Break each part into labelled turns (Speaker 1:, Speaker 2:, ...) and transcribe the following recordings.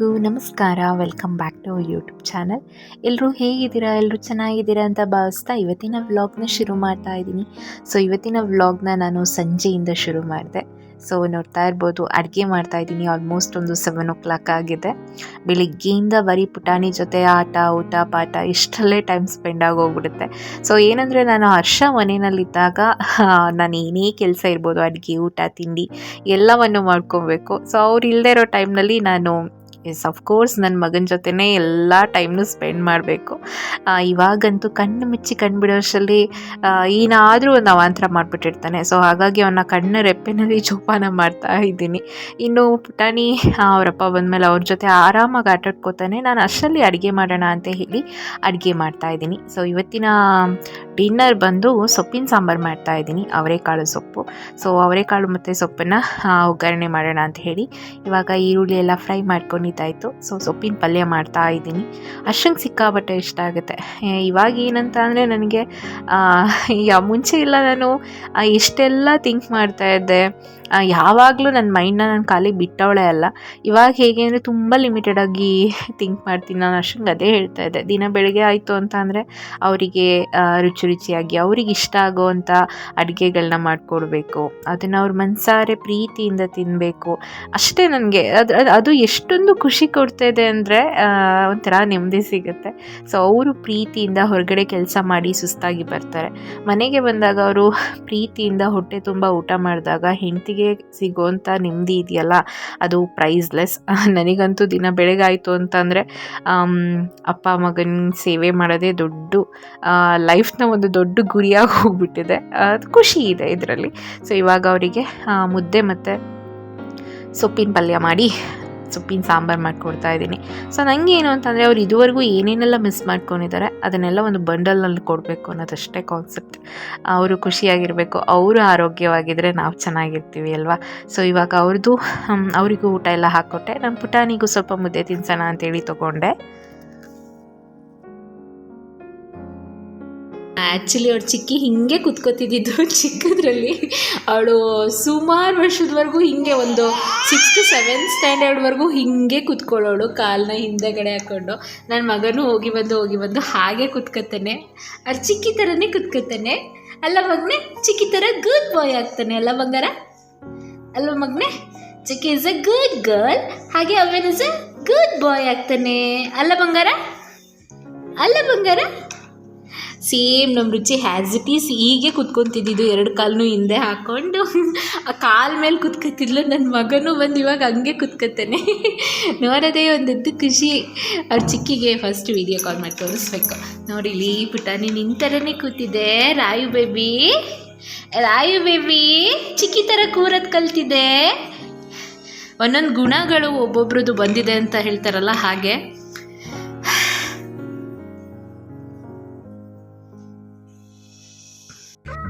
Speaker 1: ಎಲ್ರಿಗೂ ನಮಸ್ಕಾರ. Welcome back to YouTube channel ಎಲ್ಲರೂ ಹೇಗಿದ್ದೀರಾ? ಎಲ್ಲರೂ ಚೆನ್ನಾಗಿದ್ದೀರಾ ಅಂತ ಭಾವಿಸ್ತಾ ಇವತ್ತಿನ ವ್ಲಾಗ್ನ ಶುರು ಮಾಡ್ತಾ ಇದ್ದೀನಿ. ಸೊ ಇವತ್ತಿನ ವ್ಲಾಗ್ನ ನಾನು ಸಂಜೆಯಿಂದ ಶುರು ಮಾಡಿದೆ. ಸೊ ನೋಡ್ತಾ ಇರ್ಬೋದು, ಅಡುಗೆ ಮಾಡ್ತಾ ಇದ್ದೀನಿ. ಆಲ್ಮೋಸ್ಟ್ ಒಂದು ಸೆವೆನ್ ಓ ಕ್ಲಾಕ್ ಆಗಿದೆ. ಬೆಳಿಗ್ಗೆಯಿಂದ ಬರೀ ಪುಟಾಣಿ ಜೊತೆ ಆಟ, ಊಟ, ಪಾಠ ಇಷ್ಟಲ್ಲೇ ಟೈಮ್ ಸ್ಪೆಂಡ್ ಆಗೋಗ್ಬಿಡುತ್ತೆ. ಸೊ ಏನಂದರೆ ನಾನು ಹರ್ಷ ಮನೆಯಲ್ಲಿದ್ದಾಗ ನಾನು ಏನೇ ಕೆಲಸ ಇರ್ಬೋದು, ಅಡುಗೆ, ಊಟ, ತಿಂಡಿ ಎಲ್ಲವನ್ನು ಮಾಡ್ಕೊಬೇಕು. ಸೊ ಅವ್ರು ಇಲ್ಲದೆ ಇರೋ ಟೈಮ್ನಲ್ಲಿ ನಾನು ಎಸ್ ಅಫ್ಕೋರ್ಸ್ ನನ್ನ ಮಗನ ಜೊತೆನೇ ಎಲ್ಲ ಟೈಮ್ನು ಸ್ಪೆಂಡ್ ಮಾಡಬೇಕು. ಇವಾಗಂತೂ ಕಣ್ಣು ಮುಚ್ಚಿ ಕಣ್ಣು ಏನಾದರೂ ಒಂದು ಅವಾಂತರ ಮಾಡಿಬಿಟ್ಟಿರ್ತಾನೆ. ಸೊ ಹಾಗಾಗಿ ಅವನ ಕಣ್ಣು ರೆಪ್ಪೆನಲ್ಲಿ ಜೋಪಾನ ಮಾಡ್ತಾ ಇದ್ದೀನಿ. ಇನ್ನು ಪುಟಾಣಿ ಅವರಪ್ಪ ಬಂದಮೇಲೆ ಅವ್ರ ಜೊತೆ ಆರಾಮಾಗಿ ಆಟಾಡ್ಕೋತಾನೆ. ನಾನು ಅಷ್ಟರಲ್ಲಿ ಅಡುಗೆ ಮಾಡೋಣ ಅಂತ ಹೇಳಿ ಅಡುಗೆ ಮಾಡ್ತಾ ಇದ್ದೀನಿ. ಸೊ ಇವತ್ತಿನ ಡಿನ್ನರ್ ಬಂದು ಸೊಪ್ಪಿನ ಸಾಂಬಾರು ಮಾಡ್ತಾ ಇದ್ದೀನಿ, ಅವರೆಕಾಳು ಸೊಪ್ಪು. ಸೊ ಅವರೆಕಾಳು ಮತ್ತು ಸೊಪ್ಪನ್ನು ಒಗ್ಗರಣೆ ಮಾಡೋಣ ಅಂತ ಹೇಳಿ. ಇವಾಗ ಈರುಳ್ಳಿ ಎಲ್ಲ ಫ್ರೈ ಮಾಡ್ಕೊಂಡಿದ್ದಾಯಿತು ಸೊ, ಸೊಪ್ಪಿನ ಪಲ್ಯ ಮಾಡ್ತಾ ಇದ್ದೀನಿ. ಅಷ್ಟಂಗೆ ಸಿಕ್ಕಾಬಟ್ಟೆ ಇಷ್ಟ ಆಗುತ್ತೆ. ಇವಾಗ ಏನಂತ ಅಂದರೆ ನನಗೆ ಮುಂಚೆ ಎಲ್ಲ ನಾನು ಇಷ್ಟೆಲ್ಲ ಥಿಂಕ್ ಮಾಡ್ತಾ ಇದ್ದೆ. ಯಾವಾಗಲೂ ನನ್ನ ಮೈಂಡ್ನ ನಾನು ಖಾಲಿ ಬಿಟ್ಟವಳೆ ಅಲ್ಲ. ಇವಾಗ ಹೇಗೆ ಅಂದರೆ ತುಂಬ ಲಿಮಿಟೆಡಾಗಿ ಥಿಂಕ್ ಮಾಡ್ತೀನಿ. ನಾನು ಅಷ್ಟಂಗೆ ಅದೇ ಹೇಳ್ತಾ ಇದ್ದೆ. ದಿನ ಬೆಳಗ್ಗೆ ಆಯಿತು ಅಂತ ಅಂದರೆ ಅವರಿಗೆ ರುಚಿ ರುಚಿಯಾಗಿ, ಅವ್ರಿಗೆ ಇಷ್ಟ ಆಗೋವಂಥ ಅಡುಗೆಗಳನ್ನ ಮಾಡಿಕೊಡ್ಬೇಕು. ಅದನ್ನು ಅವ್ರ ಮನಸಾರೆ ಪ್ರೀತಿಯಿಂದ ತಿನ್ನಬೇಕು ಅಷ್ಟೇ ನನಗೆ. ಅದು, ಅದು- ಎಷ್ಟೊಂದು ಖುಷಿ ಕೊಡ್ತಾಯಿದೆ ಅಂದರೆ ಒಂಥರ ನೆಮ್ಮದಿ ಸಿಗುತ್ತೆ. ಸೊ ಅವರು ಪ್ರೀತಿಯಿಂದ ಹೊರಗಡೆ ಕೆಲಸ ಮಾಡಿ ಸುಸ್ತಾಗಿ ಬರ್ತಾರೆ. ಮನೆಗೆ ಬಂದಾಗ ಅವರು ಪ್ರೀತಿಯಿಂದ ಹೊಟ್ಟೆ ತುಂಬ ಊಟ ಮಾಡಿದಾಗ ಹೆಂಡತಿಗೆ ಸಿಗೋವಂಥ ನೆಮ್ಮದಿ ಇದೆಯಲ್ಲ? ಅದು ಪ್ರೈಸ್ಲೆಸ್ ನನಗಂತೂ ದಿನ ಬೆಳಗಾಯಿತು ಅಂತಂದರೆ ಅಪ್ಪ, ಮಗನ ಸೇವೆ ಮಾಡೋದೇ ದೊಡ್ಡ ಲೈಫ್ನ ಒಂದು ದೊಡ್ಡ ಗುರಿಯಾಗಿ ಹೋಗ್ಬಿಟ್ಟಿದೆ. ಅದು ಖುಷಿ ಇದೆ ಇದರಲ್ಲಿ. ಸೊ ಇವಾಗ ಅವರಿಗೆ ಮುದ್ದೆ ಮತ್ತು ಸೊಪ್ಪಿನ ಪಲ್ಯ ಮಾಡಿ ಸೊಪ್ಪಿನ ಸಾಂಬಾರು ಮಾಡ್ಕೊಡ್ತಾ ಇದ್ದೀನಿ. ಸೊ ನನಗೆ ಏನು ಅಂತಂದರೆ ಅವ್ರು ಇದುವರೆಗೂ ಏನೇನೆಲ್ಲ ಮಿಸ್ ಮಾಡ್ಕೊಂಡಿದ್ದಾರೆ, ಅದನ್ನೆಲ್ಲ ಒಂದು ಬಂಡಲ್ನಲ್ಲಿ ಕೊಡಬೇಕು ಅನ್ನೋದಷ್ಟೇ ಕಾನ್ಸೆಪ್ಟ್ ಅವರು ಖುಷಿಯಾಗಿರಬೇಕು, ಅವರು ಆರೋಗ್ಯವಾಗಿದ್ದರೆ ನಾವು ಚೆನ್ನಾಗಿರ್ತೀವಿ ಅಲ್ವಾ? ಸೊ ಇವಾಗ ಅವ್ರದ್ದು ಅವರಿಗೂ ಊಟ ಎಲ್ಲ ಹಾಕ್ಕೊಟ್ಟೆ. ನಮ್ಮ ಪುಟಾಣಿಗೂ ಸ್ವಲ್ಪ ಮುದ್ದೆ ತಿನ್ಸೋಣ ಅಂತೇಳಿ ತೊಗೊಂಡೆ.
Speaker 2: ಆ್ಯಕ್ಚುಲಿ ಅವಳು ಚಿಕ್ಕಿ ಹಿಂಗೆ ಕುತ್ಕೋತಿದ್ದಿದ್ದು ಚಿಕ್ಕದ್ರಲ್ಲಿ. ಅವಳು ಸುಮಾರು ವರ್ಷದವರೆಗೂ ಹಿಂಗೆ ಒಂದು ಸಿಕ್ಸ್ ಟು ಸೆವೆಂತ್ ಸ್ಟ್ಯಾಂಡರ್ಡ್ವರೆಗೂ ಹಿಂಗೆ ಕುತ್ಕೊಳ್ಳೋಳು ಕಾಲನ್ನ ಹಿಂದೆಗಡೆ ಹಾಕ್ಕೊಂಡು ನನ್ನ ಮಗನೂ ಹೋಗಿ ಬಂದು ಹೋಗಿ ಬಂದು ಹಾಗೆ ಕುತ್ಕೋತಾನೆ ಅವ್ರು ಚಿಕ್ಕಿ ಥರನೇ ಕುತ್ಕೋತಾನೆ ಅಲ್ಲ ಮಗನೇ, ಚಿಕ್ಕಿ ಥರ ಗುಡ್ ಬಾಯ್ ಆಗ್ತಾನೆ ಅಲ್ಲ ಬಂಗಾರ? ಅಲ್ಲ ಮಗನೇ? Chikki is a good girl ಹಾಗೆ ಅವೇನ್ ಇಸ್ ಅ ಗುಡ್ ಬಾಯ್ ಆಗ್ತಾನೆ. ಅಲ್ಲ ಬಂಗಾರ? ಅಲ್ಲ ಬಂಗಾರ? ಸೇಮ್ ನಮ್ಮ ರುಚಿ ಹ್ಯಾಸ್ ಇಟ್ ಈಸ್ ಹೀಗೆ ಕುತ್ಕೊತಿದ್ದು ಎರಡು ಕಾಲನ್ನು ಹಿಂದೆ ಹಾಕ್ಕೊಂಡು ಆ ಕಾಲ ಮೇಲೆ ಕುತ್ಕೊತಿದ್ಲು. ನನ್ನ ಮಗನೂ ಬಂದು ಇವಾಗ ಹಂಗೆ ಕುತ್ಕೊತಾನೆ. ನೋಡೋದೇ ಒಂದದ್ದು ಖುಷಿ. ಅವ್ರ ಚಿಕ್ಕಿಗೆ ಫಸ್ಟ್ ವಿಡಿಯೋ ಕಾಲ್ ಮಾಡಿ ತೋರಿಸ್ಬೇಕು. ನೋಡಿ ಇಲ್ಲಿ ಪುಟಾಣಿ ನಿನ್ನ ಥರನೇ ಕೂತಿದೆ. ರಾಯು ಬೇಬಿ ರಾಯು ಬೇಬಿ ಚಿಕ್ಕಿ ಥರ ಕೂರದ್ ಕಲ್ತಿದೆ. ಒಂದೊಂದು ಗುಣಗಳು ಒಬ್ಬೊಬ್ರದ್ದು ಬಂದಿದೆ ಅಂತ ಹೇಳ್ತಾರಲ್ಲ ಹಾಗೆ.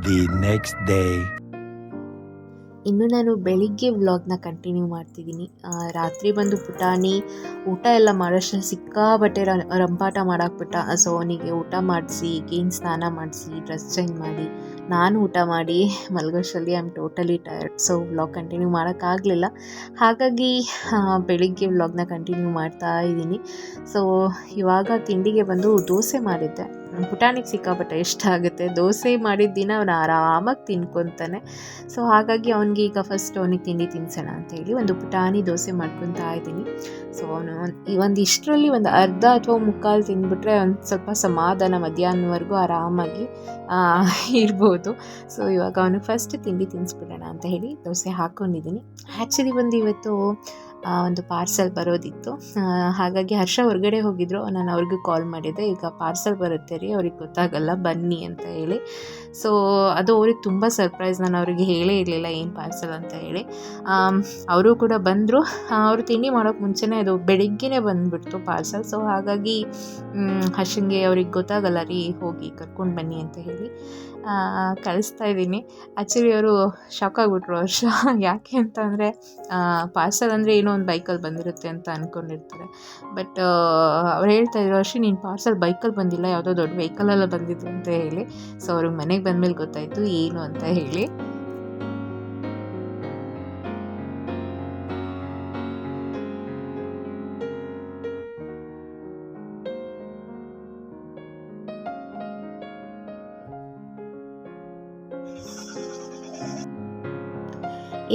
Speaker 3: The ನೆಕ್ಸ್ಟ್ ಡೇ
Speaker 1: ಇನ್ನು ನಾನು ಬೆಳಿಗ್ಗೆ ವ್ಲಾಗ್ನ ಕಂಟಿನ್ಯೂ ಮಾಡ್ತಿದ್ದೀನಿ. ರಾತ್ರಿ ಬಂದು ಪುಟಾಣಿ, ಊಟ ಎಲ್ಲ ಮಾಡೋಷ್ಟು ಸಿಕ್ಕಾಬಟ್ಟೆ ರಂಪಾಟ ಮಾಡಾಕ್ಬಿಟ್ಟ. ಸೊ ಅವನಿಗೆ ಊಟ ಮಾಡಿಸಿ ಗೇನ್ ಸ್ನಾನ ಮಾಡಿಸಿ ಡ್ರೆಸ್ ಚೇಂಜ್ ಮಾಡಿ, ನಾನು ಊಟ ಮಾಡಿ, ಮಲಗೋಷ್ಟರಲ್ಲಿ I am totally tired so vlog continue ಮಾಡೋಕ್ಕಾಗಲಿಲ್ಲ. ಹಾಗಾಗಿ ಬೆಳಿಗ್ಗೆ ವ್ಲಾಗ್ನ ಕಂಟಿನ್ಯೂ ಮಾಡ್ತಾ ಇದ್ದೀನಿ. ಸೊ ಇವಾಗ ತಿಂಡಿಗೆ ಬಂದು ದೋಸೆ ಮಾಡಿದ್ದೆ. ಪುಟಾಣಿಗೆ ಸಿಕ್ಕಾಪಟ್ಟೆ ಇಷ್ಟ ಆಗುತ್ತೆ. ದೋಸೆ ಮಾಡಿದ ದಿನ ಅವನು ಆರಾಮಾಗಿ ತಿನ್ಕೊತಾನೆ. ಸೊ ಹಾಗಾಗಿ ಅವನಿಗೆ ಈಗ ಫಸ್ಟ್ ಅವನಿಗೆ ತಿಂಡಿ ತಿನ್ಸೋಣ ಅಂತ ಹೇಳಿ ಒಂದು ಪುಟಾಣಿ ದೋಸೆ ಮಾಡ್ಕೊತಾ ಇದ್ದೀನಿ. ಸೊ ಅವನು ಈ ಒಂದು ಇಷ್ಟರಲ್ಲಿ ಒಂದು ಅರ್ಧ ಅಥವಾ ಮುಕ್ಕಾಲು ತಿಂದ್ಬಿಟ್ರೆ ಒಂದು ಸ್ವಲ್ಪ ಸಮಾಧಾನ ಮಧ್ಯಾಹ್ನವರೆಗೂ ಆರಾಮಾಗಿ ಇರ್ಬೋದು. ಸೊ ಇವಾಗ ಅವನು ಫಸ್ಟ್ ತಿಂಡಿ ತಿನ್ನಿಸ್ಬಿಡೋಣ ಅಂತ ಹೇಳಿ ದೋಸೆ ಹಾಕ್ಕೊಂಡಿದ್ದೀನಿ ಆ್ಯಕ್ಚುಲಿ ಬಂದು ಇವತ್ತು ಒಂದು ಪಾರ್ಸಲ್ ಬರೋದಿತ್ತು. ಹಾಗಾಗಿ ಹರ್ಷ ಹೊರಗಡೆ ಹೋಗಿದ್ರು. ನಾನು ಅವ್ರಿಗೂ ಕಾಲ್ ಮಾಡಿದ್ದೆ ಈಗ ಪಾರ್ಸಲ್ ಬರುತ್ತೆ ರೀ, ಅವ್ರಿಗೆ ಗೊತ್ತಾಗಲ್ಲ. ಬನ್ನಿ ಅಂತ ಹೇಳಿ. ಸೊ ಅದು ಅವ್ರಿಗೆ ತುಂಬ ಸರ್ಪ್ರೈಸ್ ನಾನು ಅವರಿಗೆ ಹೇಳೇ ಇರಲಿಲ್ಲ ಏನು ಪಾರ್ಸಲ್ ಅಂತ ಹೇಳಿ. ಅವರು ಕೂಡ ಬಂದರು. ಅವರು ತಿಂಡಿ ಮಾಡೋಕ್ಕೆ ಮುಂಚೆನೇ ಅದು ಬೆಳಿಗ್ಗೆನೇ ಬಂದುಬಿಡ್ತು ಪಾರ್ಸಲ್ ಸೊ ಹಾಗಾಗಿ ಹಶಂಗೆ ಅವ್ರಿಗೆ ಗೊತ್ತಾಗಲ್ಲ, ರೀ, ಹೋಗಿ ಕರ್ಕೊಂಡು ಬನ್ನಿ ಅಂತ ಹೇಳಿ. ಕಳಿಸ್ತಾ ಇದ್ದೀನಿ. ಆ್ಯಕ್ಚುಲಿ ಅವರು ಶಾಕ್ ಆಗಿಬಿಟ್ರು ವರ್ಷ. ಯಾಕೆ ಅಂತ ಅಂದರೆ ಪಾರ್ಸಲ್ ಅಂದರೆ ಏನೋ ಒಂದು ಬೈಕಲ್ಲಿ ಬಂದಿರುತ್ತೆ ಅಂತ ಅಂದ್ಕೊಂಡಿರ್ತಾರೆ ಬಟ್ ಅವ್ರು ಹೇಳ್ತಾ ಇದ್ರು ಅಷ್ಟೇ ನೀನು ಪಾರ್ಸಲ್ ಬೈಕಲ್ಲಿ ಬಂದಿಲ್ಲ. ಯಾವುದೋ ದೊಡ್ಡ ವೆಹಿಕಲಲ್ಲ ಬಂದಿದ್ದು ಅಂತ ಹೇಳಿ. ಸೊ ಅವ್ರಿಗೆ ಮನೆಗೆ ಬಂದಮೇಲೆ ಗೊತ್ತಾಯಿತು ಏನು ಅಂತ ಹೇಳಿ.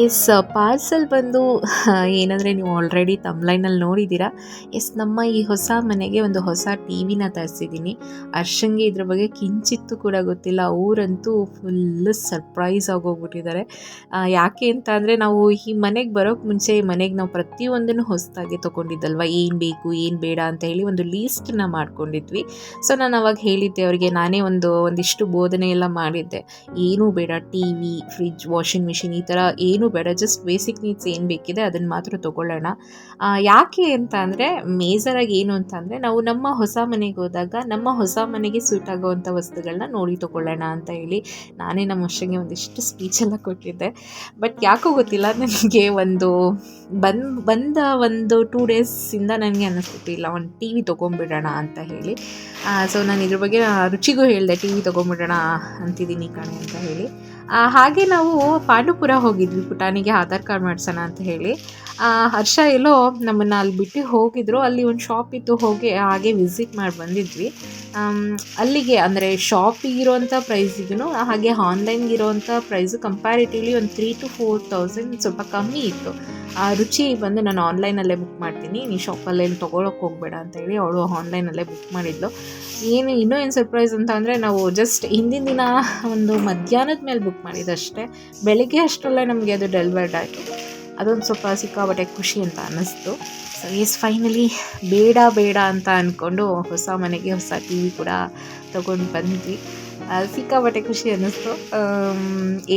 Speaker 1: ಎಸ್ ಪಾರ್ಸಲ್ ಬಂದು, ಏನಂದರೆ ನೀವು ಆಲ್ರೆಡಿ ತಮ್ಲೈನಲ್ಲಿ ನೋಡಿದ್ದೀರಾ? ಎಸ್ ನಮ್ಮ ಈ ಹೊಸ ಮನೆಗೆ ಒಂದು ಹೊಸ ಟಿ ವಿನ ತರಿಸಿದ್ದೀನಿ. ಅರ್ಷಂಗೆ ಇದ್ರ ಬಗ್ಗೆ ಕಿಂಚಿತ್ತು ಕೂಡ ಗೊತ್ತಿಲ್ಲ. ಅವರಂತೂ ಫುಲ್ ಸರ್ಪ್ರೈಸ್ ಆಗೋಗ್ಬಿಟ್ಟಿದ್ದಾರೆ. ಯಾಕೆ ಅಂತ ಅಂದರೆ ನಾವು ಈ ಮನೆಗೆ ಬರೋಕ್ಕೆ ಮುಂಚೆ ಈ ಮನೆಗೆ ನಾವು ಪ್ರತಿಯೊಂದನ್ನು ಹೊಸದಾಗಿ ತೊಗೊಂಡಿದ್ದಲ್ವ? ಏನು ಬೇಕು, ಏನು ಬೇಡ ಅಂತ ಹೇಳಿ ಒಂದು ಲೀಸ್ಟನ್ನ ಮಾಡ್ಕೊಂಡಿದ್ವಿ. ಸೊ ನಾನು ಅವಾಗ ಹೇಳಿದ್ದೆ ಅವರಿಗೆ, ನಾನೇ ಒಂದು, ಒಂದಿಷ್ಟು ಬೋಧನೆ ಎಲ್ಲ ಮಾಡಿದ್ದೆ. ಏನೂ ಬೇಡ T V fridge washing machine ಈ ಥರ ಏನೂ ಬೇಡ ಜಸ್ಟ್ ಬೇಸಿಕ್ ನೀಡ್ಸ್ ಏನು ಬೇಕಿದೆ ಅದನ್ನು ಮಾತ್ರ ತೊಗೊಳ್ಳೋಣ. ಯಾಕೆ ಅಂತ ಅಂದರೆ, ಮೇಜರಾಗಿ ಏನು ಅಂತ ಅಂದರೆ, ನಾವು ನಮ್ಮ ಹೊಸ ಮನೆಗೆ ಹೋದಾಗ, ನಮ್ಮ ಹೊಸ ಮನೆಗೆ ಸೂಟ್ ಆಗೋವಂಥ ವಸ್ತುಗಳನ್ನ ನೋಡಿ ತೊಗೊಳ್ಳೋಣ ಅಂತ ಹೇಳಿ ನಾನೇ ನಮ್ಮ ವರ್ಷಗೆ ಒಂದಿಷ್ಟು ಸ್ಪೀಚೆಲ್ಲ ಕೊಟ್ಟಿದ್ದೆ. ಬಟ್ ಯಾಕೋ ಗೊತ್ತಿಲ್ಲ, ನನಗೆ ಒಂದು ಬಂದು, ಬಂದ ಒಂದು ಟೂ ಡೇಸಿಂದ ನನಗೆ ಅನ್ನಿಸ್ತಿಲ್ಲ ಒಂದು ಟಿ ವಿ ತೊಗೊಂಬಿಡೋಣ ಅಂತ ಹೇಳಿ. ಸೊ ನಾನು ಇದ್ರ ಬಗ್ಗೆ ರುಚಿಗೂ ಹೇಳಿದೆ ಟಿ ವಿ ತೊಗೊಂಬಿಡೋಣ ಅಂತಿದ್ದೀನಿ ಕಣೆ ಅಂತ ಹೇಳಿ. ಹಾಗೆ ನಾವು ಪಾಂಡುಪುರ ಹೋಗಿದ್ವಿ ಪುಟಾಣಿಗೆ ಆಧಾರ್ ಕಾರ್ಡ್ ಮಾಡಿಸೋಣ ಅಂತ ಹೇಳಿ. ಹರ್ಷ ಎಲ್ಲೋ ನಮ್ಮನ್ನು ಅಲ್ಲಿ ಬಿಟ್ಟು ಹೋಗಿದ್ರು. ಅಲ್ಲಿ ಒಂದು ಶಾಪ್ ಇತ್ತು, ಹೋಗಿ ಹಾಗೆ ವಿಸಿಟ್ ಮಾಡಿ ಬಂದಿದ್ವಿ. ಅಲ್ಲಿಗೆ ಅಂದರೆ ಶಾಪಿಗಿರೋವಂಥ ಪ್ರೈಸಿಗೂ ಹಾಗೆ ಆನ್ಲೈನ್ಗೆ ಇರೋವಂಥ ಪ್ರೈಸು ಕಂಪ್ಯಾರಿಟಿವ್ಲಿ ಒಂದು ತ್ರೀ ಟು ಫೋರ್ ತೌಸಂಡ್ ಸ್ವಲ್ಪ ಕಮ್ಮಿ ಇತ್ತು. ಆ, ರುಚಿ ಬಂದು ನಾನು ಆನ್ಲೈನಲ್ಲೇ ಬುಕ್ ಮಾಡ್ತೀನಿ. ನೀ ಶಾಪಲ್ಲೇನು ತೊಗೊಳಕ್ಕೆ ಹೋಗಬೇಡ ಅಂತ ಹೇಳಿ ಅವಳು ಆನ್ಲೈನಲ್ಲೇ ಬುಕ್ ಮಾಡಿದ್ಲು. ಏನು, ಇನ್ನೂ ಏನು ಸರ್ಪ್ರೈಸ್ ಅಂತ ಅಂದರೆ ನಾವು ಜಸ್ಟ್ ಹಿಂದಿನ ದಿನ ಒಂದು ಮಧ್ಯಾಹ್ನದ ಮೇಲೆ ಬುಕ್ ಮಾಡಿದ್ದಷ್ಟೇ ಬೆಳಿಗ್ಗೆ ಅಷ್ಟರಲ್ಲೇ ನಮಗೆ ಅದು ಡೆಲಿವರ್ಡ್ ಆಯಿತು. ಅದೊಂದು ಸ್ವಲ್ಪ ಸಿಕ್ಕಾಬಟ್ಟೆ ಖುಷಿ ಅಂತ ಅನ್ನಿಸ್ತು. ಸೊ ಎಸ್ ಫೈನಲಿ ಬೇಡ ಬೇಡ ಅಂತ ಅಂದ್ಕೊಂಡು ಹೊಸ ಮನೆಗೆ ಹೊಸ ಟಿ ವಿ ಕೂಡ ತೊಗೊಂಡು ಬಂದ್ವಿ. ಸಿಕ್ಕಾಪಟ್ಟೆ ಖುಷಿ ಅನ್ನಿಸ್ತು.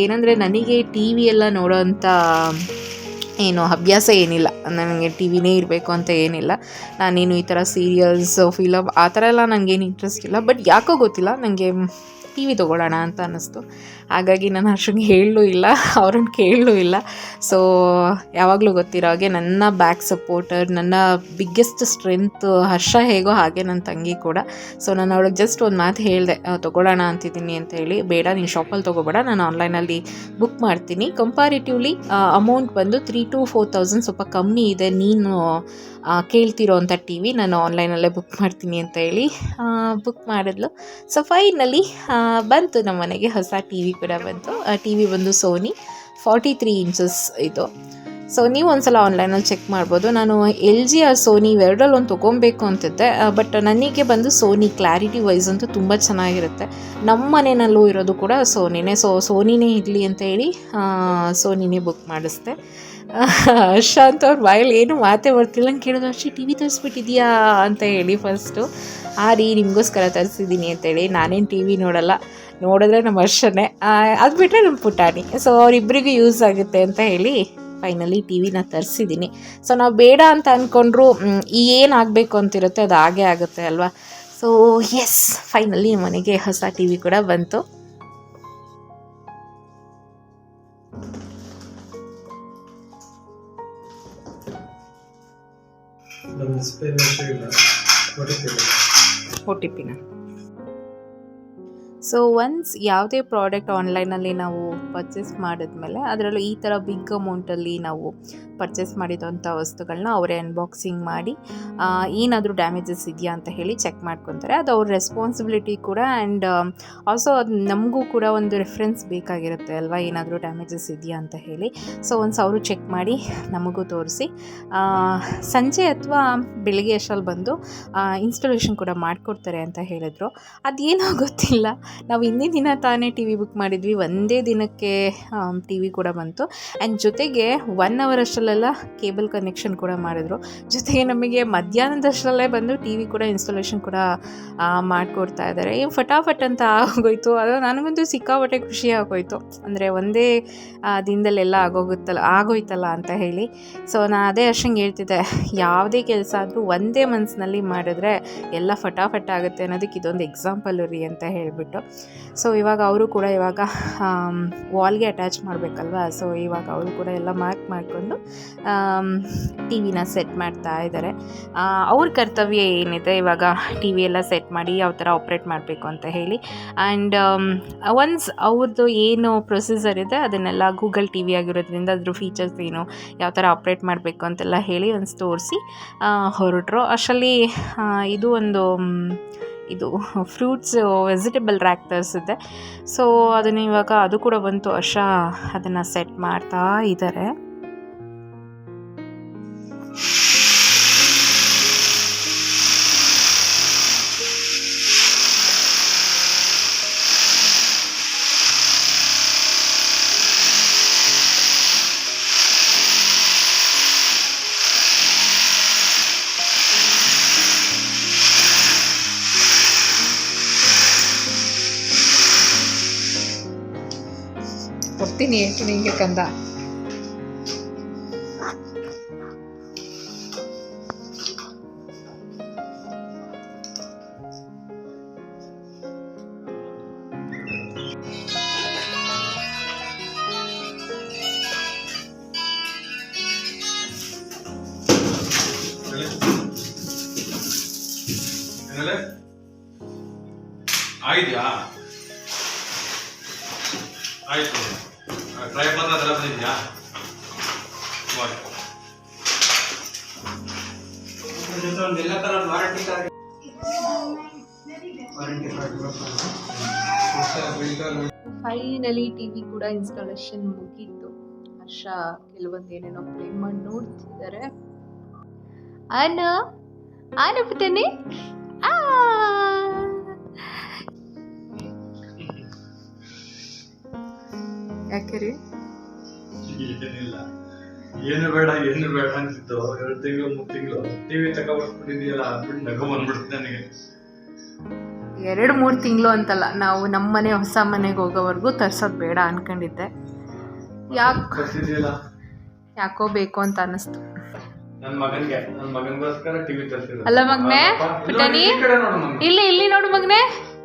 Speaker 1: ಏನಂದರೆ ನನಗೆ ಟಿ ವಿ ಎಲ್ಲ ನೋಡೋವಂಥ ಏನು ಅಭ್ಯಾಸ ಏನಿಲ್ಲ. ನನಗೆ ಟಿ ವಿನೇ ಇರಬೇಕು ಅಂತ ಏನಿಲ್ಲ. ನಾನೇನು ಈ ಥರ ಸೀರಿಯಲ್ಸ್ ಫಿಲಮ್ ಆ ಥರ ಎಲ್ಲ ನನಗೇನು ಇಂಟ್ರೆಸ್ಟ್ ಇಲ್ಲ. ಬಟ್ ಯಾಕೋ ಗೊತ್ತಿಲ್ಲ ನನಗೆ ಟಿ ವಿ ತೊಗೊಳ್ಳೋಣ ಅಂತ ಅನ್ನಿಸ್ತು. ಹಾಗಾಗಿ ನಾನು ಅಷ್ಟೊಂದು ಹೇಳಲೂ ಇಲ್ಲ, ಅವ್ರನ್ನ ಕೇಳಲೂ ಇಲ್ಲ. ಸೊ ಯಾವಾಗಲೂ ಗೊತ್ತಿರೋ ಹಾಗೆ ನನ್ನ ಬ್ಯಾಕ್ ಸಪೋರ್ಟರ್ ನನ್ನ ಬಿಗ್ಗೆಸ್ಟ್ ಸ್ಟ್ರೆಂತ್ ಹರ್ಷ ಹೇಗೋ ಹಾಗೆ ನನ್ನ ತಂಗಿ ಕೂಡ. ಸೊ ನಾನು ಅವಳಿಗೆ ಜಸ್ಟ್ ಒಂದು ಮಾತು ಹೇಳಿದೆ ತೊಗೊಳ್ಳೋಣ ಅಂತಿದ್ದೀನಿ ಅಂತ ಹೇಳಿ. ಬೇಡ, ನೀನು ಶಾಪಲ್ಲಿ ತೊಗೋಬೇಡ, ನಾನು ಆನ್ಲೈನಲ್ಲಿ ಬುಕ್ ಮಾಡ್ತೀನಿ. ಕಂಪಾರಿಟಿವ್ಲಿ ಅಮೌಂಟ್ ಬಂದು ತ್ರೀ ಟು ಫೋರ್ ತೌಸಂಡ್ ಸ್ವಲ್ಪ ಕಮ್ಮಿ ಇದೆ ನೀನು ಕೇಳ್ತಿರೋ ಅಂಥ ಟಿ ವಿ ನಾನು ಆನ್ಲೈನಲ್ಲೇ ಬುಕ್ ಮಾಡ್ತೀನಿ ಅಂತ ಹೇಳಿ ಬುಕ್ ಮಾಡಿದ್ಲು. ಸೊ ಫೈನಲಿ ಬಂತು ನಮ್ಮ ಮನೆಗೆ ಹೊಸ ಟಿ ವಿ ಕೂಡ ಬಂತು. ಟಿ ವಿ ಬಂದು ಸೋನಿ. ಫಾರ್ಟಿ ತ್ರೀ ಇಂಚಸ್ ಇದು. ಸೊ ನೀವು ಒಂದ್ಸಲ ಆನ್ಲೈನಲ್ಲಿ ಚೆಕ್ ಮಾಡ್ಬೋದು. ನಾನು ಎಲ್ ಜಿ ಆ ಸೋನಿ ಇವೆರಡರಲ್ಲಿ ಒಂದು ತೊಗೊಬೇಕು ಅಂತಿದ್ದೆ. ಬಟ್ ನನಗೆ ಬಂದು ಸೋನಿ ಕ್ಲಾರಿಟಿ ವೈಸ್ ಅಂತೂ ತುಂಬ ಚೆನ್ನಾಗಿರುತ್ತೆ. ನಮ್ಮ ಮನೆಯಲ್ಲೂ ಇರೋದು ಕೂಡ ಸೋನಿನೇ. ಸೊ ಸೋನಿನೇ ಇರಲಿ ಅಂತ ಹೇಳಿ ಸೋನಿನೇ ಬುಕ್ ಮಾಡಿಸ್ದೆ. ಅಂತ ಅವ್ರ ಬಾಯಲ್ಲಿ ಏನು ಮಾತೇ ಬರ್ತಿಲ್ಲ. ಅಂತ ಕೇಳಿದ್ರು ಅಷ್ಟೇ ಟಿ ವಿ ತರಿಸ್ಬಿಟ್ಟಿದ್ಯಾ? ಅಂತ ಹೇಳಿ ಫಸ್ಟು ಆ ರೀ, ನಿಮಗೋಸ್ಕರ ತರಿಸಿದ್ದೀನಿ ಅಂತೇಳಿ ನಾನೇನು ಟಿ ವಿ ನೋಡಲ್ಲ. ನೋಡಿದ್ರೆ ನಮ್ಮ ಹರ್ಷನೇ. ಅದು ಬಿಟ್ಟರೆ ನಮ್ಮ ಪುಟಾಣಿ. ಸೊ ಅವರಿಬ್ಬರಿಗೂ ಯೂಸ್ ಆಗುತ್ತೆ ಅಂತ ಹೇಳಿ ಫೈನಲಿ ಟಿ ವಿನ ತರಿಸಿದ್ದೀನಿ ಸೊ ನಾವು ಬೇಡ ಅಂತ ಅಂದ್ಕೊಂಡ್ರು ಏನು ಆಗಬೇಕು ಅಂತಿರುತ್ತೆ ಅದು ಹಾಗೆ ಆಗುತ್ತೆ ಅಲ್ವಾ? ಸೊ ಎಸ್ ಫೈನಲಿ ಮನೆಗೆ ಹೊಸ ಟಿ ವಿ ಕೂಡ ಬಂತು. ಒ ಟಿ ಪಿನ ಸೊ ಒನ್ಸ್ ಯಾವುದೇ ಪ್ರಾಡಕ್ಟ್ ಆನ್ಲೈನಲ್ಲಿ ನಾವು ಪರ್ಚೇಸ್ ಮಾಡಿದ್ಮೇಲೆ, ಅದರಲ್ಲೂ ಈ ಥರ ಬಿಗ್ ಅಮೌಂಟಲ್ಲಿ ನಾವು ಪರ್ಚೇಸ್ ಮಾಡಿದಂಥ ವಸ್ತುಗಳನ್ನ ಅವರೇ ಅನ್ಬಾಕ್ಸಿಂಗ್ ಮಾಡಿ ಏನಾದರೂ ಡ್ಯಾಮೇಜಸ್ ಇದೆಯಾ ಅಂತ ಹೇಳಿ ಚೆಕ್ ಮಾಡ್ಕೊತಾರೆ. ಅದು ಅವ್ರ ರೆಸ್ಪಾನ್ಸಿಬಿಲಿಟಿ ಕೂಡ ಆ್ಯಂಡ್ ಆಲ್ಸೋ ಅದು ನಮಗೂ ಕೂಡ ಒಂದು ರೆಫರೆನ್ಸ್ ಬೇಕಾಗಿರುತ್ತೆ ಅಲ್ವಾ? ಏನಾದರೂ ಡ್ಯಾಮೇಜಸ್ ಇದೆಯಾ ಅಂತ ಹೇಳಿ. ಸೊ ಒಂದು ಅವರು ಚೆಕ್ ಮಾಡಿ ನಮಗೂ ತೋರಿಸಿ. ಸಂಜೆ ಅಥವಾ ಬೆಳಿಗ್ಗೆ ಅಷ್ಟರಲ್ಲಿ ಬಂದು ಇನ್ಸ್ಟಾಲೇಷನ್ ಕೂಡ ಮಾಡಿಕೊಡ್ತಾರೆ ಅಂತ ಹೇಳಿದ್ರು. ಅದೇನೋ ಗೊತ್ತಿಲ್ಲ. ನಾವು ಇನ್ನೇ ದಿನ ತಾನೇ ಟಿ ವಿ ಬುಕ್ ಮಾಡಿದ್ವಿ. ಒಂದೇ ದಿನಕ್ಕೆ ಟಿ ವಿ ಕೂಡ ಬಂತು. ಆ್ಯಂಡ್ ಜೊತೆಗೆ ಒನ್ ಅವರ್ ಅಷ್ಟರಲ್ಲೆಲ್ಲ ಕೇಬಲ್ ಕನೆಕ್ಷನ್ ಕೂಡ ಮಾಡಿದ್ರು. ಜೊತೆಗೆ ನಮಗೆ ಮಧ್ಯಾಹ್ನದಷ್ಟರಲ್ಲೇ ಬಂದು ಟಿ ವಿ ಕೂಡ, ಇನ್ಸ್ಟಾಲೇಷನ್ ಕೂಡ ಮಾಡಿಕೊಡ್ತಾ ಇದ್ದಾರೆ. ಏನು ಫಟಾಫಟ್ ಅಂತ ಆಗೋಯ್ತು. ಅದು ನನಗಂತೂ ಸಿಕ್ಕಾಪಟ್ಟೆ ಖುಷಿ ಆಗೋಯ್ತು. ಅಂದರೆ ಒಂದೇ ದಿನದಲ್ಲೆಲ್ಲ ಆಗೋಗುತ್ತಲ್ಲ, ಆಗೋಯ್ತಲ್ಲ ಅಂತ ಹೇಳಿ. ಸೊ ನಾನು ಅದೇ ಅಷ್ಟಂಗೆ ಹೇಳ್ತಿದ್ದೆ, ಯಾವುದೇ ಕೆಲಸ ಆದರೂ ಒಂದೇ ಮನಸ್ಸಿನಲ್ಲಿ ಮಾಡಿದ್ರೆ ಎಲ್ಲ ಫಟಾಫಟ್ ಆಗುತ್ತೆ ಅನ್ನೋದಕ್ಕೆ ಇದೊಂದು ಎಕ್ಸಾಂಪಲ್ ರೀ ಅಂತ ಹೇಳಿಬಿಟ್ಟು. ಸೊ ಇವಾಗ ಅವರು ಕೂಡ ಇವಾಗ ವಾಲ್ಗೆ ಅಟ್ಯಾಚ್ ಮಾಡಬೇಕಲ್ವಾ? ಸೊ ಇವಾಗ ಅವರು ಕೂಡ ಎಲ್ಲ ಮಾರ್ಕ್ ಮಾಡಿಕೊಂಡು ಟಿ ವಿನ ಸೆಟ್ ಮಾಡ್ತಾ ಇದ್ದಾರೆ. ಅವ್ರ ಕರ್ತವ್ಯ ಏನಿದೆ? ಇವಾಗ ಟಿ ವಿ ಎಲ್ಲ ಸೆಟ್ ಮಾಡಿ ಯಾವ ಥರ ಆಪ್ರೇಟ್ ಮಾಡಬೇಕು ಅಂತ ಹೇಳಿ. ಆ್ಯಂಡ್ ಒನ್ಸ್ ಅವ್ರದ್ದು ಏನು ಪ್ರೊಸೀಜರ್ ಇದೆ, ಅದನ್ನೆಲ್ಲ ಗೂಗಲ್ ಟಿ ವಿ ಆಗಿರೋದ್ರಿಂದ ಅದ್ರ ಫೀಚರ್ಸ್ ಏನು, ಯಾವ ಥರ ಆಪ್ರೇಟ್ ಮಾಡಬೇಕು ಅಂತೆಲ್ಲ ಹೇಳಿ ಒಂದು ತೋರಿಸಿ ಹೊರಟರು. ಅಷ್ಟರಲ್ಲಿ ಇದು ಒಂದು ಇದು ಫ್ರೂಟ್ಸ್ ವೆಜಿಟೇಬಲ್ ರ್ಯಾಕ್ ತರಿಸಿದ್ದೆ ಸೊ ಅದನ್ನು ಇವಾಗ ಅದು ಕೂಡ ಬಂತು. ವರ್ಷ ಅದನ್ನು ಸೆಟ್ ಮಾಡ್ತಾ ಇದ್ದಾರೆ
Speaker 2: ಕೊಡ್ತೀನಿ ಎಷ್ಟು ನಿಂಗೆ ಕಂದ
Speaker 4: ಆಮೇಲೆ ಆಯ್ತಾ ಆಯ್ತು ಪತ್ರ ಅದೆಲ್ಲ ಬಂದಿದ್ಯಾ
Speaker 5: ಜೊತೆ ಒಂದು ಎಲ್ಲ warranty card warranty card builder
Speaker 2: finally T V ಕೂಡ ಇನ್ಸ್ಟಾಲೇಷನ್ ಮುಗೀತು. ಹರ್ಷ ಕೆಲವೊಂದು ಏನೇನೋ ಪ್ಲೇ ಮಾಡಿ ನೋಡ್ತಿದ್ದಾರೆ ಆನ ಆನ ಆ ಯಾಕೆ ರೀ?
Speaker 4: ಏನಿಲ್ಲ. ಏನು ಬೇಡ ಏನು ಬೇಡ ಅಂತಿತ್ತು ಎರಡು ತಿಂಗಳು ಮೂರು ತಿಂಗಳು. ಟಿವಿ ತಗೊಂಡ್ಬಿಟ್ಟಿದ್ಯಲ್ಲ ಅಂದ್ಬಿಟ್ಟು ನಗು ಬಂದ್ಬಿಡ್ತು ನನಗೆ.
Speaker 2: ಎರಡು ಮೂರು ತಿಂಗಳು ಅಂತಲ್ಲ ನಾವು ನಮ್ಮ ಮನೆ ಹೊಸ ಮನೆಗೆ ಹೋಗೋವರೆಗೂ ತರ್ಸೋದು ಬೇಡ ಅನ್ಕೊಂಡಿದ್ದೆ. ಯಾಕೆ?
Speaker 4: ತರ್ಸಿದ್ಯಲ್ಲ
Speaker 2: ಯಾಕೋ ಬೇಕು ಅಂತ ಅನ್ನಿಸ್ತು
Speaker 4: ನನ್ನ ಮಗನ್ಗೆ ನನ್ನ ಮಗನಿಗೋಸ್ಕರ ಟಿವಿ ತರ್ಸಿದ್ರು
Speaker 2: ಅಲ್ಲ ಮಗ್ನೆ? ಪುಟಾಣಿ? ಇಲ್ಲಿ ಇಲ್ಲಿ ನೋಡು ಮಗ್ನೆ.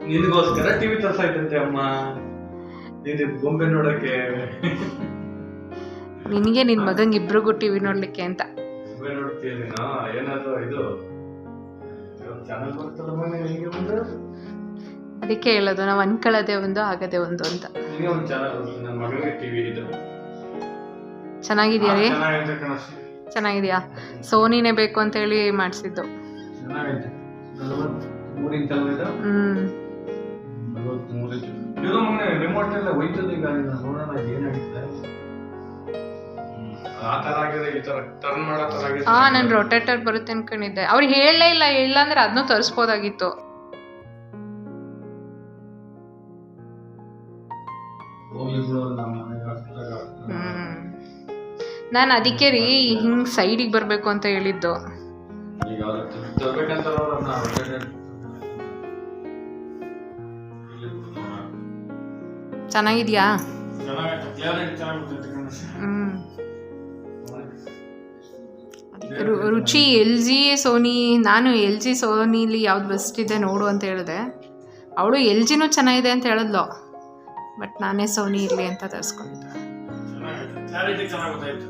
Speaker 4: ನಿನಗೋಸ್ಕರ ಟಿವಿ ತರ್ಸಾಯ್ತಂತೆ ಅಮ್ಮ. ನೀನು ಗೊಂಬೆ ನೋಡಕ್ಕೆ?
Speaker 2: ನಿನಗೆ ನಿನ್ನ ಮಗಂಗೆ ಇಬ್ರಿಗೂ ಟಿವಿ ನೋಡ್ಲಿಕ್ಕೆ ಅಂತ.
Speaker 4: ಗೊಂಬೆ ನೋಡ್ತೀಯ ನೀನು? ಏನಾದ್ರು ಇದು? ಚಾನಲ್ ಬರ್ತಲ್ಲ ಮನೆ ನಿನಗೆ ಒಂದು
Speaker 2: ಅದಕ್ಕೆ ಹೇಳೋದು ನಾವು ಅನ್ಕೊಳ್ಳೋದೇ ಒಂದು ಆಗದೆ ಒಂದು ಅಂತ.
Speaker 4: ನಿನಗೆ ಒಂದು ಚಾನಲ್ ನನ್ನ ಮಗನಿಗೆ ಟಿವಿ ಇದು.
Speaker 2: ಚೆನ್ನಾಗಿದ್ಯಾ ರೀ? ಚೆನ್ನಾಗಿದ್ಯಾ? ಸೋನಿನೇ ಬೇಕು ಅಂತ ಹೇಳಿ ಮಾಡಿಸಿದ್ದು.
Speaker 4: ಇಂಚ್ ಇದು.
Speaker 2: ಹ್ಮ್.
Speaker 4: ನಲವತ್ಮೂರು ಇಂಚ್ ಇದು ಮೊನ್ನೆ ರಿಮೋಟ್ ಎಲ್ಲ ಹೋಯ್ತದೆ ಈಗ ಇದನ್ನ ನೋಡೋಣ ಏನಾಗಿದೆ ಆ ತರ ಆಗಿದೆ ಈ ತರ ಟರ್ನ್ ಮಾಡೋ ತರ ಆಗಿದೆ.
Speaker 2: ಆ ನಾನು ರೊಟೇಟರ್ ಬರುತ್ತೆ ಅನ್ಕೊಂಡಿದ್ದೆ. ಅವ್ರು ಹೇಳಲೇ ಇಲ್ಲ ಇಲ್ಲ ಅಂದ್ರೆ ಅದನ್ನೂ ತರಿಸ್ಬೋದಾಗಿತ್ತು. ನಾನು ಅದಕ್ಕೆ ರೀ ಹಿಂಗೆ ಸೈಡಿಗೆ ಬರಬೇಕು ಅಂತ ಹೇಳಿದ್ದು.
Speaker 4: ಈಗ ಅವ್ರ ತರ್ಬೇಕಂತ ಅವ್ರನ್ನ
Speaker 2: ಚೆನ್ನಾಗಿದ್ಯಾ? ರುಚಿ ಎಲ್ ಜಿ ಸೋನಿ ನಾನು ಎಲ್ ಜಿ ಸೋನಿಲಿ ಯಾವ್ದು ಬೆಸ್ಟ್ ಇದೆ ನೋಡು ಅಂತ ಹೇಳಿದೆ. ಅವಳು ಎಲ್ ಜಿನೂ ಚೆನ್ನಾಗಿದೆ ಅಂತ ಹೇಳಿದ್ಲು. ಬಟ್ ನಾನೇ ಸೋನಿ ಇರಲಿ ಅಂತ ತರಿಸ್ಕೊಂಡಿದ್ದೆ.
Speaker 4: ಕ್ಲಾರಿಟಿ ಚೆನ್ನಾಗಿ ಗೊತ್ತಾಯ್ತು.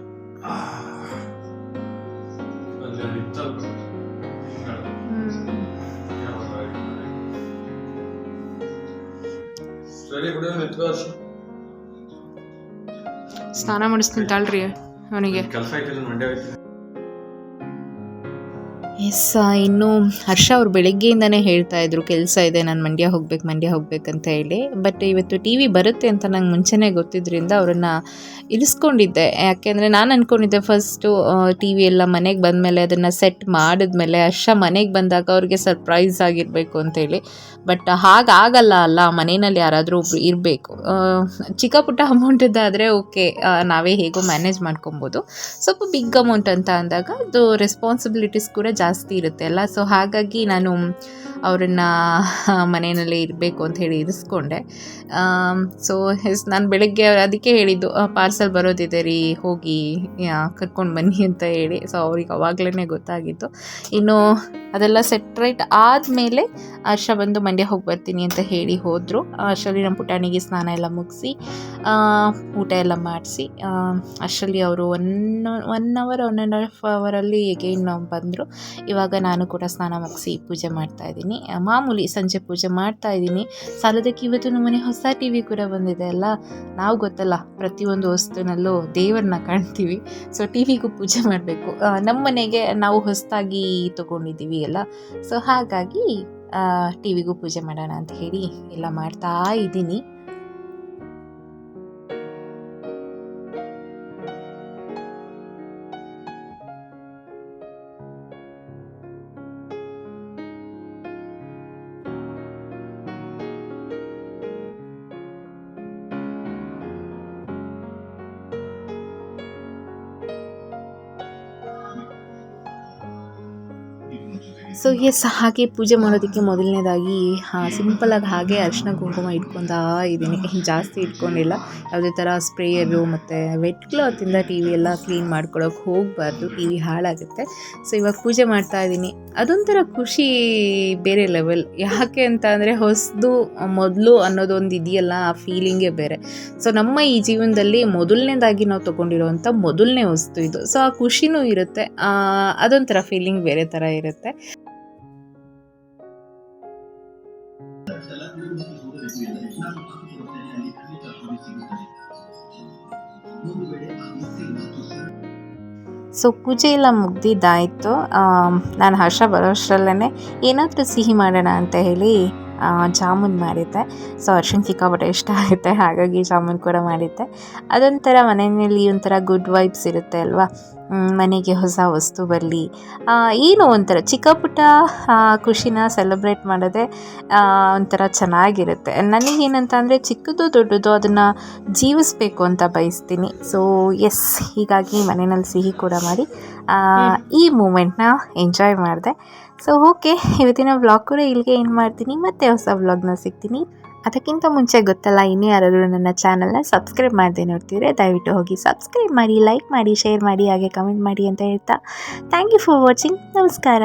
Speaker 2: ಸ್ನಾನ ಮಾಡಿಸ್ತೀನಿ ತಾಳ್ರಿ ಅವನಿಗೆ.
Speaker 4: ಕೆಲಸ ಆಯ್ತಿಲ್ಲ ಮಂಡ್ಯ ಐತಿ
Speaker 1: ಎಸ್ ಇನ್ನು ಹರ್ಷ ಅವ್ರು ಬೆಳಗ್ಗೆಯಿಂದನೇ ಹೇಳ್ತಾ ಇದ್ರು, ಕೆಲಸ ಇದೆ, ನಾನು ಮಂಡ್ಯ ಹೋಗ್ಬೇಕು, ಮಂಡ್ಯ ಹೋಗ್ಬೇಕಂತ ಹೇಳಿ. ಬಟ್ ಇವತ್ತು ಟಿ ವಿ ಬರುತ್ತೆ ಅಂತ ನಂಗೆ ಮುಂಚೆನೇ ಗೊತ್ತಿದ್ದರಿಂದ ಅವರನ್ನು ಇಳಿಸ್ಕೊಂಡಿದ್ದೆ. ಯಾಕೆಂದರೆ ನಾನು ಅಂದ್ಕೊಂಡಿದ್ದೆ ಫಸ್ಟು ಟಿ ವಿ ಎಲ್ಲ ಮನೆಗೆ ಬಂದಮೇಲೆ ಅದನ್ನು ಸೆಟ್ ಮಾಡಿದ್ಮೇಲೆ ಹರ್ಷ ಮನೆಗೆ ಬಂದಾಗ ಅವ್ರಿಗೆ ಸರ್ಪ್ರೈಸ್ ಆಗಿರಬೇಕು ಅಂತೇಳಿ ಬಟ್ ಹಾಗಾಗಲ್ಲ ಅಲ್ಲ ಮನೆಯಲ್ಲಿ ಯಾರಾದರೂ ಒಬ್ರು ಇರಬೇಕು. ಚಿಕ್ಕ ಪುಟ್ಟ ಅಮೌಂಟದ್ದಾದರೆ ಓಕೆ ನಾವೇ ಹೇಗೋ ಮ್ಯಾನೇಜ್ ಮಾಡ್ಕೊಬೋದು. ಸ್ವಲ್ಪ ಬಿಗ್ ಅಮೌಂಟ್ ಅಂತ ಅಂದಾಗ ಅದು ರೆಸ್ಪಾನ್ಸಿಬಿಲಿಟೀಸ್ ಕೂಡ ಜಾಸ್ತಿ ಇರುತ್ತೆ ಅಲ್ಲ? ಸೊ ಹಾಗಾಗಿ ನಾನು ಅವರನ್ನು ಮನೆಯಲ್ಲೇ ಇರಬೇಕು ಅಂತ ಹೇಳಿ ಇರಿಸ್ಕೊಂಡೆ. ಸೊ ನಾನು ಬೆಳಗ್ಗೆ ಅದಕ್ಕೆ ಹೇಳಿದ್ದು ಪಾರ್ಸಲ್ ಬರೋದಿದೆ ರೀ, ಹೋಗಿ ಕರ್ಕೊಂಡು ಬನ್ನಿ ಅಂತ ಹೇಳಿ. ಸೊ ಅವ್ರಿಗೆ ಅವಾಗಲೇ ಗೊತ್ತಾಗಿತ್ತು. ಇನ್ನು ಅದೆಲ್ಲ ಸೆಟ್ರೇಟ್ ಆದಮೇಲೆ ಹರ್ಷ ಬಂದು ಮಂಡ್ಯ ಹೋಗಿ ಬರ್ತೀನಿ ಅಂತ ಹೇಳಿ ಹೋದರು. ಅಷ್ಟರಲ್ಲಿ ನಮ್ಮ ಪುಟಾಣಿಗೆ ಸ್ನಾನ ಎಲ್ಲ ಮುಗಿಸಿ ಊಟ ಎಲ್ಲ ಮಾಡಿಸಿ ಅಷ್ಟರಲ್ಲಿ ಅವರು one one hour one and half ಅವರಲ್ಲಿ ಎಗೈನ್ ಬಂದರು. ಇವಾಗ ನಾನು ಕೂಡ ಸ್ನಾನ ಮುಗಿಸಿ ಪೂಜೆ ಮಾಡ್ತಾ ಇದ್ದೀನಿ. ಮಾಮೂಲಿ ಸಂಜೆ ಪೂಜೆ ಮಾಡ್ತಾ ಇದ್ದೀನಿ. ಸಾಲದಕ್ಕೆ ಇವತ್ತು ನಮ್ಮನೆ ಹೊಸ ಟಿ ವಿ ಕೂಡ ಬಂದಿದೆ ಅಲ್ಲ? ನಾವು ಗೊತ್ತಲ್ಲ, ಪ್ರತಿಯೊಂದು ವಸ್ತುನಲ್ಲೂ ದೇವರನ್ನ ಕಾಣ್ತೀವಿ. ಸೊ ಟಿ ವಿಗೂ ಪೂಜೆ ಮಾಡಬೇಕು. ನಮ್ಮ ಮನೆಗೆ ನಾವು ಹೊಸದಾಗಿ ತೊಗೊಂಡಿದ್ದೀವಿ ಅಲ್ಲ? ಸೊ ಹಾಗಾಗಿ ಟಿ ವಿಗೂ ಪೂಜೆ ಮಾಡೋಣ ಅಂತ ಹೇಳಿ ಎಲ್ಲ ಮಾಡ್ತಾ ಇದ್ದೀನಿ. ಸೊ ಎಸ್ ಹಾಗೆ ಪೂಜೆ ಮಾಡೋದಕ್ಕೆ ಮೊದಲನೇದಾಗಿ ಸಿಂಪಲಾಗಿ ಹಾಗೆ ಅರಿಶಿನ ಕುಂಕುಮ ಇಟ್ಕೊತಾ ಇದ್ದೀನಿ. ಜಾಸ್ತಿ ಇಟ್ಕೊಂಡಿಲ್ಲ ಯಾವುದೇ ಥರ ಸ್ಪ್ರೇಯರು ಮತ್ತು ವೆಟ್ ಕ್ಲಾತಿಂದ ಟಿ ವಿ ಎಲ್ಲ ಕ್ಲೀನ್ ಮಾಡ್ಕೊಳಕ್ಕೆ ಹೋಗಬಾರ್ದು. ಟಿ ವಿ ಹಾಳಾಗುತ್ತೆ. ಸೊ ಇವಾಗ ಪೂಜೆ ಮಾಡ್ತಾ ಇದ್ದೀನಿ. ಅದೊಂಥರ ಖುಷಿ ಬೇರೆ ಲೆವೆಲ್ ಯಾಕೆ ಅಂತ ಅಂದರೆ ಹೊಸದು, ಮೊದಲು ಅನ್ನೋದೊಂದು ಇದೆಯಲ್ಲ, ಆ ಫೀಲಿಂಗೇ ಬೇರೆ. ಸೊ ನಮ್ಮ ಈ ಜೀವನದಲ್ಲಿ ಮೊದಲನೇದಾಗಿ ನಾವು ತೊಗೊಂಡಿರೋವಂಥ ಮೊದಲನೇ ವಸ್ತು ಇದು. ಸೊ ಆ ಖುಷಿನೂ ಇರುತ್ತೆ. ಅದೊಂಥರ ಫೀಲಿಂಗ್ ಬೇರೆ ಥರ ಇರುತ್ತೆ. ಸೊ ಪೂಜೆ ಎಲ್ಲ ಮುಗ್ದಿದ್ದಾಯಿತು. ನಾನು ಹರ್ಷ ಬರೋಷ್ಟರಲ್ಲೇ ಏನಾದರೂ ಸಿಹಿ ಮಾಡೋಣ ಅಂತ ಹೇಳಿ ಜಾಮೂನ್ ಮಾಡಿದ್ದೆ. ಸೊ ಅರ್ಶಿನ ಸಿಕ್ಕಾಪಟ್ಟೆ ಇಷ್ಟ ಆಗುತ್ತೆ. ಹಾಗಾಗಿ ಜಾಮೂನ್ ಕೂಡ ಮಾಡಿದ್ದೆ. ಅದೊಂಥರ ಮನೆಯಲ್ಲಿ ಒಂಥರ ಗುಡ್ ವೈಬ್ಸ್ ಇರುತ್ತೆ ಅಲ್ವಾ? ಮನೆಗೆ ಹೊಸ ವಸ್ತು ಬರಲಿ. ಏನೋ ಒಂಥರ ಚಿಕ್ಕ ಪುಟ್ಟ ಖುಷಿನ ಸೆಲೆಬ್ರೇಟ್ ಮಾಡೋದೇ ಒಂಥರ ಚೆನ್ನಾಗಿರುತ್ತೆ. ನನಗೇನಂತ ಅಂದರೆ ಚಿಕ್ಕದು ದೊಡ್ಡದು ಅದನ್ನು ಜೀವಿಸ್ಬೇಕು ಅಂತ ಬಯಸ್ತೀನಿ. ಸೊ ಎಸ್ ಹೀಗಾಗಿ ಮನೆಯಲ್ಲಿ ಸಿಹಿ ಕೂಡ ಮಾಡಿ ಈ ಮೂಮೆಂಟ್ನ ಎಂಜಾಯ್ ಮಾಡಿದೆ. ಸೊ ಓಕೆ ಇವತ್ತಿನ ವ್ಲಾಗ್ ಕೂಡ ಇಲ್ಲಿಗೆ ಏನು ಮಾಡ್ತೀನಿ. ಮತ್ತೆ ಹೊಸ ವ್ಲಾಗ್ನ ಸಿಗ್ತೀನಿ. ಅದಕ್ಕಿಂತ ಮುಂಚೆ ಗೊತ್ತಲ್ಲ, ಇನ್ನೂ ಯಾರಾದರೂ ನನ್ನ ಚಾನಲ್ನ ಸಬ್ಸ್ಕ್ರೈಬ್ ಮಾಡದೆ ನೋಡ್ತಿದ್ರೆ ದಯವಿಟ್ಟು ಹೋಗಿ ಸಬ್ಸ್ಕ್ರೈಬ್ ಮಾಡಿ ಲೈಕ್ ಮಾಡಿ ಶೇರ್ ಮಾಡಿ, ಹಾಗೆ ಕಮೆಂಟ್ ಮಾಡಿ ಅಂತ ಹೇಳ್ತಾ. ಥ್ಯಾಂಕ್ ಯು ಫಾರ್ ವಾಚಿಂಗ್ ನಮಸ್ಕಾರ.